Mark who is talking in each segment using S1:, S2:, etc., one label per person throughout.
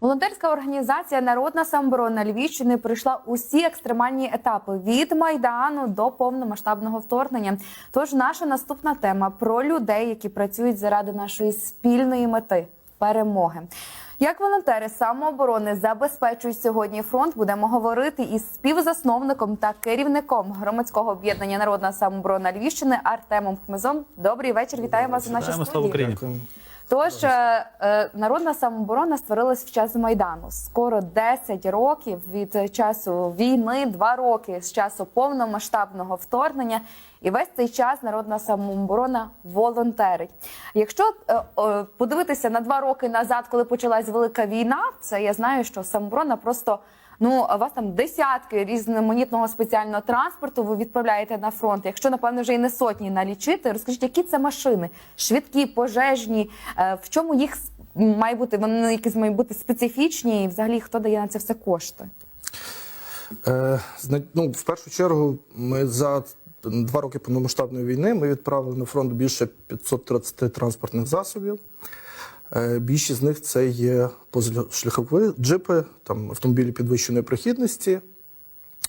S1: Волонтерська організація Народна самооборона Львівщини пройшла усі екстремальні етапи від майдану до повномасштабного вторгнення. Тож наша наступна тема про людей, які працюють заради нашої спільної мети перемоги. Як волонтери самооборони забезпечують сьогодні фронт, будемо говорити із співзасновником та керівником громадського об'єднання Народна самооборона Львівщини Артемом Хмизом. Добрий вечір. Вітаю вас у нашій студії.
S2: слава Україні.
S1: Тож е, е, народна самооборона створилась в час майдану. Скоро 10 років від часу війни, 2 роки з часу повномасштабного вторгнення. І весь цей час народна самооборона волонтерить. Якщо е, подивитися на два роки назад, коли почалась велика війна, це я знаю, що самооборона просто. Ну, у вас там десятки різноманітного спеціального транспорту ви відправляєте на фронт. Якщо напевно вже і не сотні налічити, розкажіть, які це машини? Швидкі, пожежні, е, в чому їх має бути? Вони якісь мають бути специфічні, і взагалі хто дає на це все кошти?
S3: Е, ну, в першу чергу, ми за два роки повномасштабної війни ми відправили на фронт більше 530 транспортних засобів. Е, Більшість з них це є позашляхові джипи, там автомобілі підвищеної прохідності.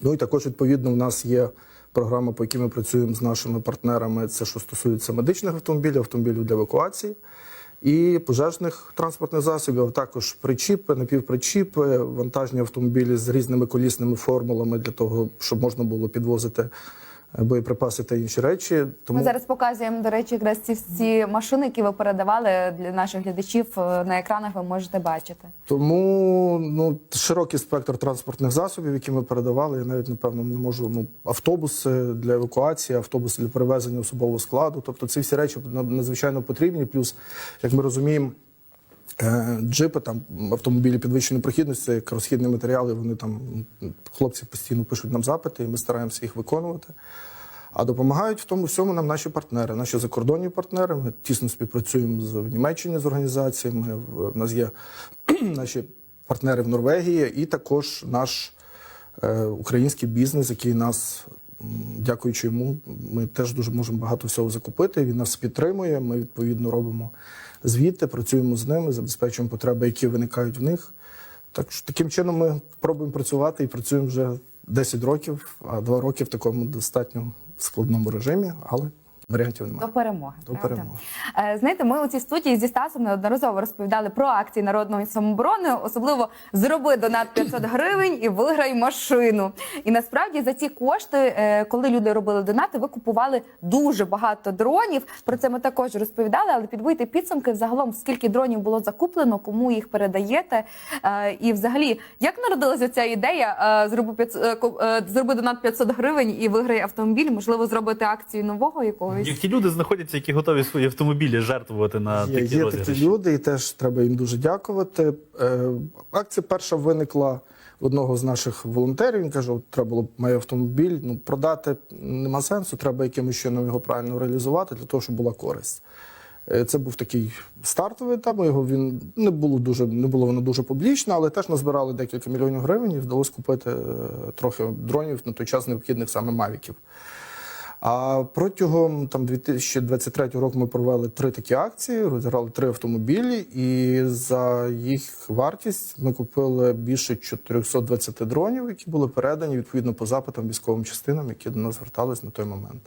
S3: Ну і також, відповідно, в нас є програма, по якій ми працюємо з нашими партнерами. Це що стосується медичних автомобілів, автомобілів для евакуації і пожежних транспортних засобів, а також причіпи, напівпричіпи, вантажні автомобілі з різними колісними формулами для того, щоб можна було підвозити боєприпаси та інші речі. Тому
S1: Ми зараз показуємо, до речі, якраз ці всі машини, які ви передавали для наших глядачів е, на екранах. Ви можете бачити.
S3: Тому ну широкий спектр транспортних засобів, які ми передавали. Я навіть напевно не можу. Ну автобуси для евакуації, автобуси для перевезення особового складу. Тобто ці всі речі надзвичайно потрібні. Плюс, як ми розуміємо. Е, Джипи, там автомобілі підвищеної прохідності, як розхідні матеріали. Вони там хлопці постійно пишуть нам запити, і ми стараємося їх виконувати. А допомагають в тому всьому нам наші партнери, наші закордонні партнери. Ми тісно співпрацюємо з в з організаціями. В нас є наші партнери в Норвегії, і також наш е, український бізнес, який нас, дякуючи йому, ми теж дуже можемо багато всього закупити. Він нас підтримує. Ми відповідно робимо звіти, працюємо з ними, забезпечуємо потреби, які виникають в них. Так що таким чином ми пробуємо працювати і працюємо вже 10 років, а 2 роки в такому достатньо складному режимі, але варіантів
S1: До перемоги.
S3: До
S1: правда?
S3: перемоги.
S1: Е, Знаєте, ми у цій студії зі Стасом неодноразово розповідали про акції народної самооборони, особливо зроби донат 500 гривень і виграй машину. І насправді за ці кошти, е, коли люди робили донати, ви купували дуже багато дронів. Про це ми також розповідали, але підбийте підсумки взагалом, скільки дронів було закуплено, кому їх передаєте. Е, І взагалі, як народилася ця ідея зроби 500, е, е, зроби донат 500 гривень і виграй автомобіль? Можливо, зробити акцію нового якогось.
S2: Які люди знаходяться, які готові свої автомобілі жертвувати на
S3: Є,
S2: такі
S3: є
S2: розіграші?
S3: такі люди, і теж треба їм дуже дякувати. Е, акція перша виникла одного з наших волонтерів. Він каже: от треба було б мій автомобіль. Ну продати нема сенсу, треба якимось чином його правильно реалізувати для того, щоб була користь. Е, Це був такий стартовий етап. Його він не було дуже не було воно дуже публічно, але теж назбирали декілька мільйонів гривень і вдалося купити е, трохи дронів на той час необхідних саме мавіків. А протягом там 2023 року ми провели три такі акції, розіграли три автомобілі, і за їх вартість ми купили більше 420 дронів, які були передані відповідно по запитам військовим частинам, які до нас звертались на той момент.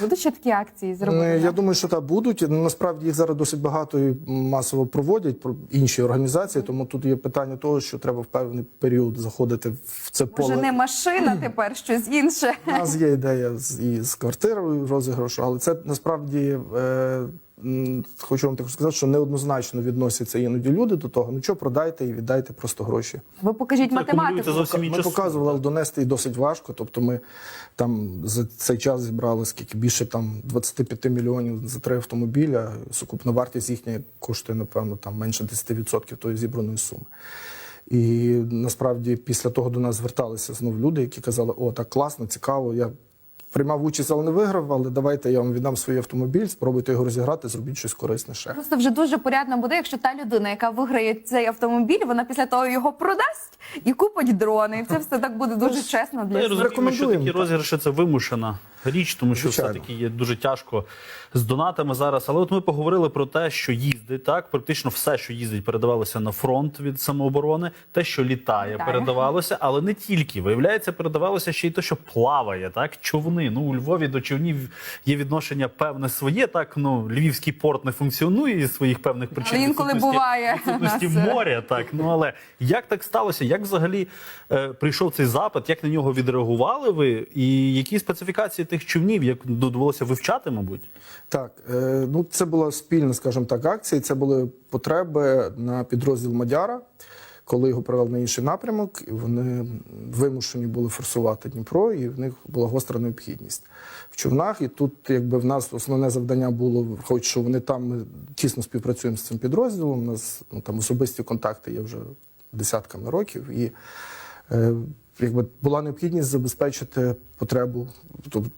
S1: Будуть ще такі акції зробити?
S3: Е, Я думаю, що так будуть. Насправді їх зараз досить багато і масово проводять про інші організації. Тому тут є питання того, що треба в певний період заходити в це поле.
S1: Може, не машина тепер щось інше.
S3: У нас є ідея з і з квартирою розіграшу, але це насправді е, хочу вам також сказати, що неоднозначно відносяться іноді люди до того. Ну що продайте і віддайте просто гроші.
S1: Ви покажіть
S2: Це
S1: математику.
S3: Ми
S2: інша
S3: показували, але донести і досить важко. Тобто, ми там за цей час зібрали скільки більше там 25 мільйонів за три автомобіля. Сукупна вартість їхня коштує, напевно, там менше 10% тої зібраної суми. І насправді після того до нас зверталися знов люди, які казали: О, так класно, цікаво. Я приймав участь, але не виграв. Але давайте я вам віддам свій автомобіль, спробуйте його розіграти, зробіть щось корисне ще.
S1: Просто вже дуже порядно буде, якщо та людина, яка виграє цей автомобіль, вона після того його продасть і купить дрони. І це все так буде дуже чесно для всіх.
S2: розуміємо, що такі розіграші це вимушена річ, тому що все-таки є дуже тяжко з донатами зараз. Але от ми поговорили про те, що їздить так. Практично все, що їздить, передавалося на фронт від самооборони. Те, що літає,
S1: Літає.
S2: передавалося, але не тільки виявляється, передавалося ще й те, що плаває. Так, човни. Ну у Львові до човнів є відношення певне своє. Так, ну львівський порт не функціонує із своїх певних причин.
S1: Але інколи буває
S2: відсутності
S1: нас, е,
S2: моря. Так, ну але як так сталося? Як взагалі е, прийшов цей запит? Як на нього відреагували ви? І які специфікації тих човнів? Як довелося вивчати, мабуть?
S3: Так, е, ну це була спільна, скажімо так, акція. Це були потреби на підрозділ Мадяра, коли його привели на інший напрямок, і вони вимушені були форсувати Дніпро, і в них була гостра необхідність в човнах. І тут, якби в нас основне завдання було, хоч що вони там ми тісно співпрацюємо з цим підрозділом. У нас ну, там особисті контакти є вже десятками років. І е, якби була необхідність забезпечити потребу, тобто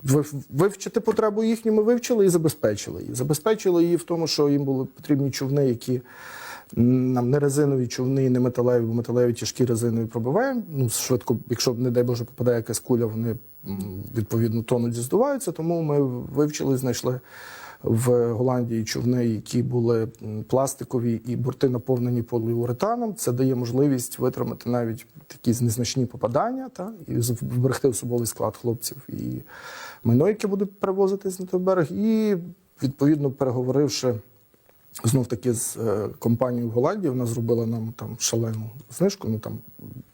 S3: вивчити потребу їхню, ми вивчили і забезпечили її. Забезпечили її в тому, що їм були потрібні човни, які нам не резинові човни, не металеві, бо металеві тяжкі резинові пробиваємо. Ну, швидко, якщо, не дай Боже, попадає якась куля, вони відповідно тонуть і здуваються. Тому ми вивчили, знайшли в Голландії човни, які були пластикові і борти наповнені поліуретаном. Це дає можливість витримати навіть такі незначні попадання та, і з- вберегти особовий склад хлопців і майно, яке буде перевозитись на той берег. І відповідно переговоривши. Знов таки з е, компанією в Голландії вона зробила нам там шалену знижку. Ну там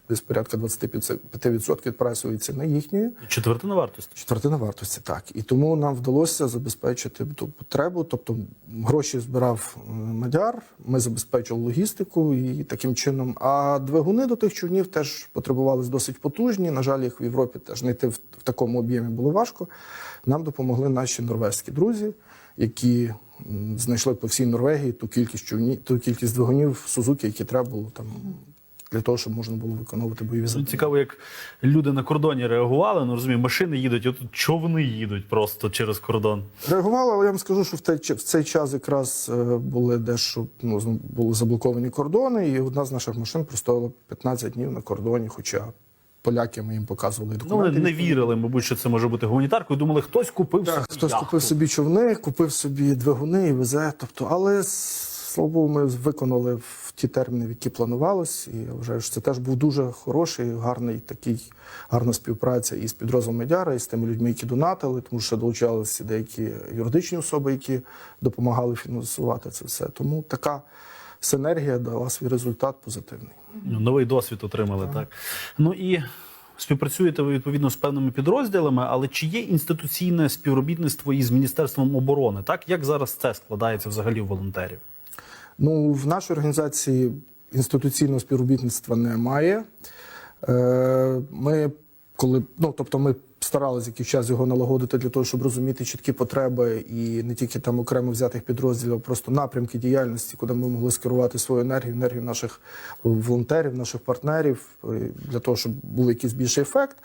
S3: десь порядка 25% від прайсової ціни їхньої.
S2: Четвертина вартості.
S3: Четвертина вартості, так. І тому нам вдалося забезпечити ту потребу. Тобто гроші збирав е, Мадяр, ми забезпечили логістику і таким чином. А двигуни до тих човнів теж потребували досить потужні. На жаль, їх в Європі теж знайти в, такому об'ємі було важко. Нам допомогли наші норвезькі друзі, які знайшли по всій Норвегії ту кількість човнів, ту кількість двигунів Сузуки, які треба було там. Для того, щоб можна було виконувати бойові
S2: Ну,
S3: завдання.
S2: цікаво, як люди на кордоні реагували. Ну розумію, машини їдуть, отут човни їдуть просто через кордон.
S3: Реагували, але я вам скажу, що в цей, в цей час якраз е, були дещо ну, були заблоковані кордони, і одна з наших машин простояла 15 днів на кордоні, хоча поляки ми їм показували
S2: Ну, вони не вірили, мабуть, що це може бути гуманітаркою. Думали, хтось купив
S3: Так,
S2: собі
S3: хтось
S2: яхту.
S3: купив собі човни, купив собі двигуни і везе. Тобто, але слава Богу, ми виконали в ті терміни, в які планувалось. І я вважаю, що це теж був дуже хороший, гарний такий, гарна співпраця із підрозділом Медяра, і з тими людьми, які донатили, тому що долучалися деякі юридичні особи, які допомагали фінансувати це все. Тому така синергія дала свій результат позитивний.
S2: Ну, Новий досвід отримали, так. Ну і співпрацюєте ви відповідно з певними підрозділами, але чи є інституційне співробітництво із Міністерством оборони? Так як зараз це складається взагалі у волонтерів?
S3: Ну, в нашій організації інституційного співробітництва немає. Е, Ми, коли, ну, тобто ми старалися якийсь час його налагодити для того, щоб розуміти чіткі потреби і не тільки там окремо взятих підрозділів, а просто напрямки діяльності, куди ми могли скерувати свою енергію, енергію наших волонтерів, наших партнерів, е, для того, щоб був якийсь більший ефект.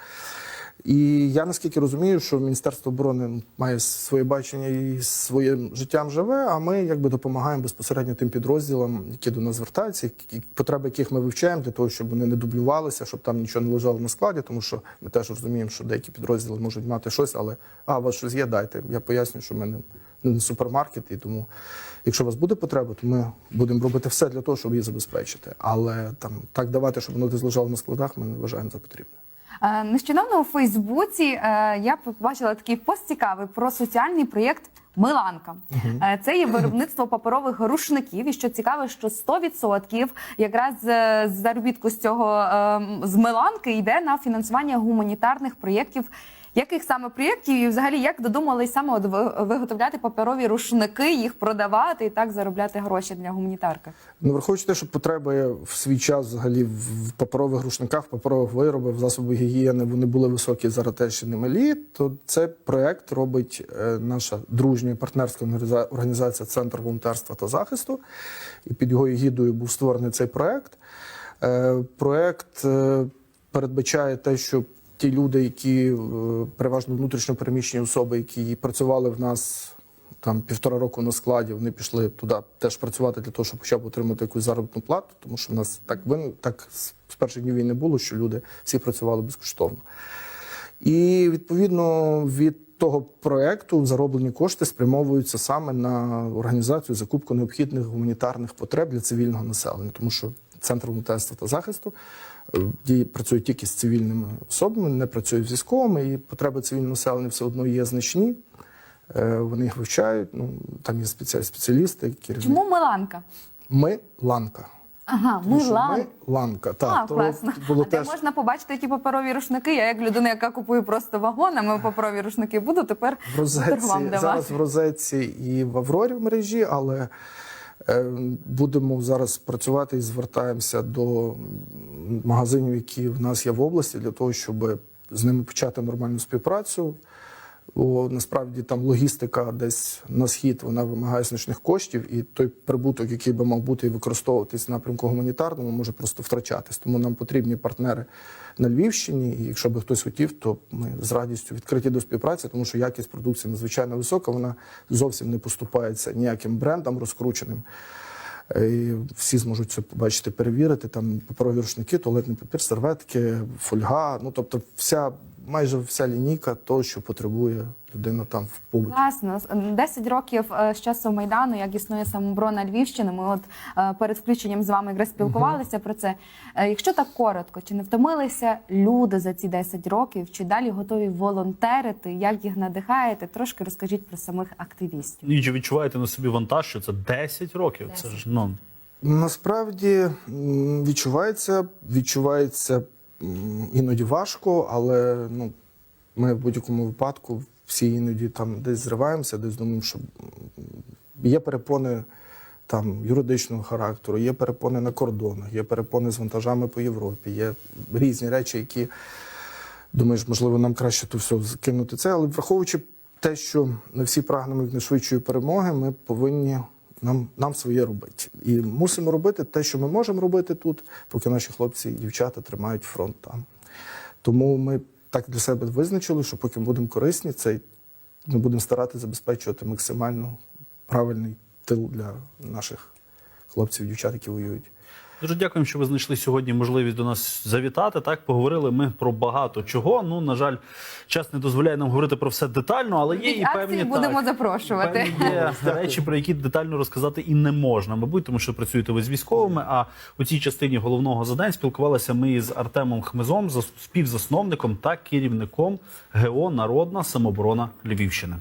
S3: І я наскільки розумію, що Міністерство оборони має своє бачення і своїм життям живе. А ми якби допомагаємо безпосередньо тим підрозділам, які до нас звертаються, потреби яких ми вивчаємо для того, щоб вони не дублювалися, щоб там нічого не лежало на складі, тому що ми теж розуміємо, що деякі підрозділи можуть мати щось, але а у вас щось є, дайте. Я поясню, що ми не, не супермаркет, і тому, якщо у вас буде потреба, то ми будемо робити все для того, щоб її забезпечити. Але там так давати, щоб воно десь лежало на складах, ми не вважаємо за потрібне.
S1: Е, Нещодавно у Фейсбуці е, я побачила такий пост цікавий про соціальний проєкт Миланка. угу. Це є виробництво паперових рушників. І що цікаво, що 100% якраз заробітку з цього е, з Миланки йде на фінансування гуманітарних проєктів. Яких саме проєктів і взагалі як додумались саме от виготовляти паперові рушники, їх продавати і так заробляти гроші для гуманітарки?
S3: Ну, враховуючи те, що потреби в свій час взагалі в паперових рушниках, паперових виробах, в засобах гігієни вони були високі, зараз теж ще не малі. То цей проект робить е, наша дружня партнерська організація Центр волонтерства та захисту. І під його егідою був створений цей проект. Е, Проект е, передбачає те, що ті люди, які е, переважно внутрішньо переміщені особи, які працювали в нас там півтора року на складі. Вони пішли туди теж працювати для того, щоб хоча б отримати якусь заробітну плату, тому що в нас так вин- так з перших днів війни було, що люди всі працювали безкоштовно. І відповідно від того проекту зароблені кошти спрямовуються саме на організацію закупку необхідних гуманітарних потреб для цивільного населення, тому що центр волонтерства та захисту діє тільки з цивільними особами, не працює з військовими, і потреби цивільного населення все одно є значні. Е, Вони їх вивчають. Ну там є спеціалісти, керівники.
S1: Чому Миланка?
S3: Ми ланка.
S1: Ага,
S3: Тому що
S1: Милан.
S3: Ми ланка. Так,
S1: А,
S3: то
S1: класно.
S3: було
S1: а де можна побачити ті паперові рушники? Я як людина, яка купує просто вагонами паперові рушники, буду тепер
S3: в розетці,
S1: торгам давати.
S3: зараз в розетці і в Аврорі в мережі, але будемо зараз працювати і звертаємося до магазинів, які в нас є в області, для того, щоб з ними почати нормальну співпрацю. Бо насправді там логістика десь на схід вона вимагає значних коштів, і той прибуток, який би мав бути і використовуватись в напрямку гуманітарному, може просто втрачатись. Тому нам потрібні партнери на Львівщині. І якщо би хтось хотів, то ми з радістю відкриті до співпраці, тому що якість продукції надзвичайно висока. Вона зовсім не поступається ніяким брендам розкрученим. Е, І всі зможуть це побачити, перевірити. Там паперові рушники, туалетний папір, серветки, фольга. Ну тобто, вся майже вся лінійка того, що потребує людина там в побуті.
S1: Класно. 10 років е, з часу Майдану, як існує самооборона Львівщини. Ми от е, перед включенням з вами якраз спілкувалися про це. Е, Якщо так коротко, чи не втомилися люди за ці 10 років, чи далі готові волонтерити? Як їх надихаєте? Трошки розкажіть про самих активістів.
S2: І чи відчуваєте на собі вантаж, що це 10 років? Це ж ну
S3: Насправді м, відчувається, відчувається іноді важко, але ну, ми в будь-якому випадку всі іноді там десь зриваємося, десь думаємо, що є перепони там юридичного характеру, є перепони на кордонах, є перепони з вантажами по Європі, є різні речі, які думаєш, можливо, нам краще то все закинути це, але враховуючи те, що ми всі прагнемо якнайшвидшої перемоги, ми повинні нам, нам своє робити. І мусимо робити те, що ми можемо робити тут, поки наші хлопці і дівчата тримають фронт там. Тому ми так для себе визначили, що поки будемо корисні, це ми будемо старатися забезпечувати максимально правильний тил для наших хлопців і дівчат, які воюють.
S2: Дуже дякуємо, що ви знайшли сьогодні можливість до нас завітати. Так поговорили ми про багато чого. Ну на жаль, час не дозволяє нам говорити про все детально, але є
S1: Від
S2: і
S1: акції
S2: певні
S1: будемо
S2: так,
S1: запрошувати.
S2: Певні є речі, про які детально розказати і не можна. Мабуть, тому що працюєте ви з військовими. А у цій частині головного задань спілкувалися ми із Артемом Хмизом, за- співзасновником та керівником ГО Народна самооборона Львівщини.